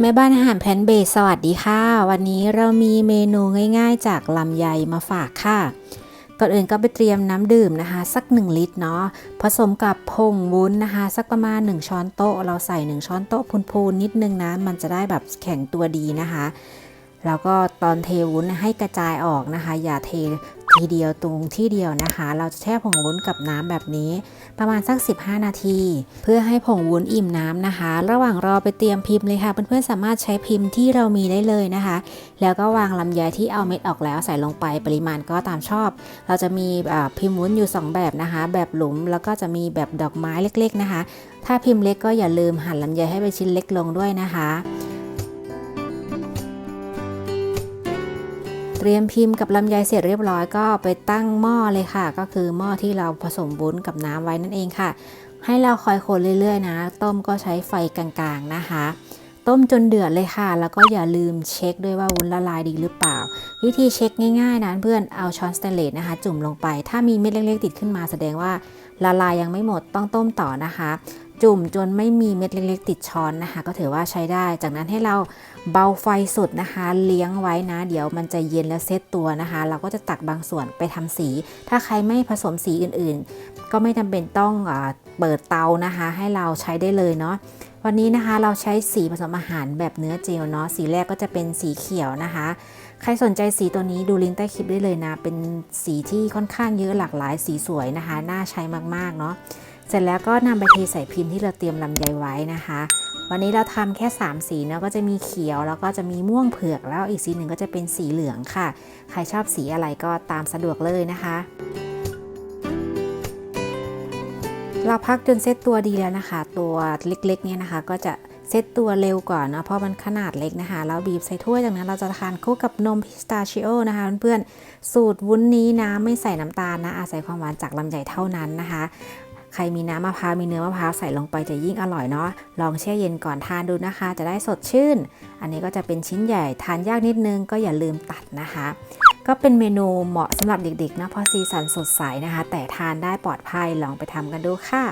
แม่บ้านอาหารแพนเบสสวัสดีค่ะ วันนี้เรามีเมนูง่ายๆ จากลำไยมาฝากค่ะ ก่อนอื่นก็ไปเตรียมน้ำดื่มนะคะ สัก 1 ลิตรเนาะผสมกับผงวุ้นนะคะ สักประมาณ 1 ช้อนโต๊ะ เราใส่ 1 ช้อนโต๊ะพูนๆนิดนึงนะ มันจะได้แบบแข็งตัวดีนะคะ แล้วก็ตอนเทวุ้นให้กระจายออกนะคะ อย่าเททีเดียวตรงที่เดียวนะคะ เราจะแช่ผงวุ้นกับน้ำแบบนี้ ประมาณสัก 15 นาที เพื่อให้ผงวุ้นอิ่มน้ำนะคะ ระหว่างรอไปเตรียมพิมพ์เลยค่ะ เพื่อนๆสามารถใช้พิมพ์ที่เรามีได้เลยนะคะ แล้วก็วางลำไยที่เอาเม็ดออกแล้วใส่ลงไปปริมาณก็ตามชอบ เราจะมีพิมพ์วุ้นอยู่ 2 แบบนะคะ แบบหลุมแล้วก็จะมีแบบดอกไม้เล็ก ๆนะคะ ถ้าพิมพ์เล็กก็อย่าลืมหั่นลำไยให้เป็นชิ้นเล็กลงด้วยนะคะ เตรียมพิมพ์กับลำไยเสร็จเรียบร้อยก็ไปตั้งหม้อเลยค่ะ ก็คือหม้อที่เราผสมวุ้นกับน้ำไว้นั่นเองค่ะ ให้เราคอยคนเรื่อยๆ นะ ต้มก็ใช้ไฟกลางๆนะคะ ต้มจนเดือดเลยค่ะ แล้วก็อย่าลืมเช็คด้วยว่าวุ้นละลายดีหรือเปล่า วิธีเช็คง่ายๆนะเพื่อนเอาช้อนสเตนเลสนะคะ จุ่มลงไป ถ้ามีเม็ดเล็กๆติดขึ้นมาแสดงว่าละลายยังไม่หมดต้องต้มต่อนะคะ จุ่มจนไม่มีเม็ดเล็กๆ ติดช้อนนะคะ ก็ถือว่าใช้ได้ จากนั้นให้เราเบาไฟสุดนะคะ เลี้ยงไว้นะ เดี๋ยวมันจะเย็นแล้วเซตตัวนะคะ เราก็จะตักบางส่วนไปทำสี ถ้าใครไม่ผสมสีอื่นๆ ก็ไม่จำเป็นต้องอเปิดเตานะคะ ให้เราใช้ได้เลยเนาะวันนี้นะคะเราใช้สีผสมอาหารแบบเนื้อเจลเนาะสีแรกก็จะเป็นสีเขียวนะคะ ใครสนใจสีตัวนี้ดูลิงก์ใต้คลิปได้เลยนะ เป็นสีที่ค่อนข้างเยอะหลากหลายสีสวยนะคะ น่าใช้มากๆเนาะ เสร็จแล้วก็นำไปเทใส่พิมพ์ที่เราเตรียมลำไยไว้นะคะ วันนี้เราทำแค่ 3 สีเนาะก็จะมีเขียวแล้วก็จะมีม่วงเผือกแล้วอีกสีหนึ่งก็จะเป็นสีเหลืองค่ะ ใครชอบสีอะไรก็ตามสะดวกเลยนะคะเราพักจนเซตตัวดีแล้วนะคะ ตัวเล็กๆเนี่ยนะคะ ก็จะเซตตัวเร็วกว่านะเพราะมันขนาดเล็กนะคะแล้วบีบใส่ถ้วยจากนั้นเราจะทานคู่กับนมพิสตาชิโอนะคะเพื่อนๆสูตรวุ้นนี้นะไม่ใส่น้ำตาลนะอาศัยความหวานจากลำไยเท่านั้นนะคะ ใครมีน้ำมะพร้าวมีเนื้อมะพร้าวใส่ลงไปจะยิ่งอร่อยเนาะลองแช่เย็นก่อนทานดูนะคะ จะได้สดชื่น อันนี้ก็จะเป็นชิ้นใหญ่ทานยากนิดนึงก็อย่าลืมตัดนะคะ ก็เป็นเมนูเหมาะสำหรับเด็กๆนะเพราะสีสันสดใสนะคะ แต่ทานได้ปลอดภัยลองไปทำกันดูค่ะ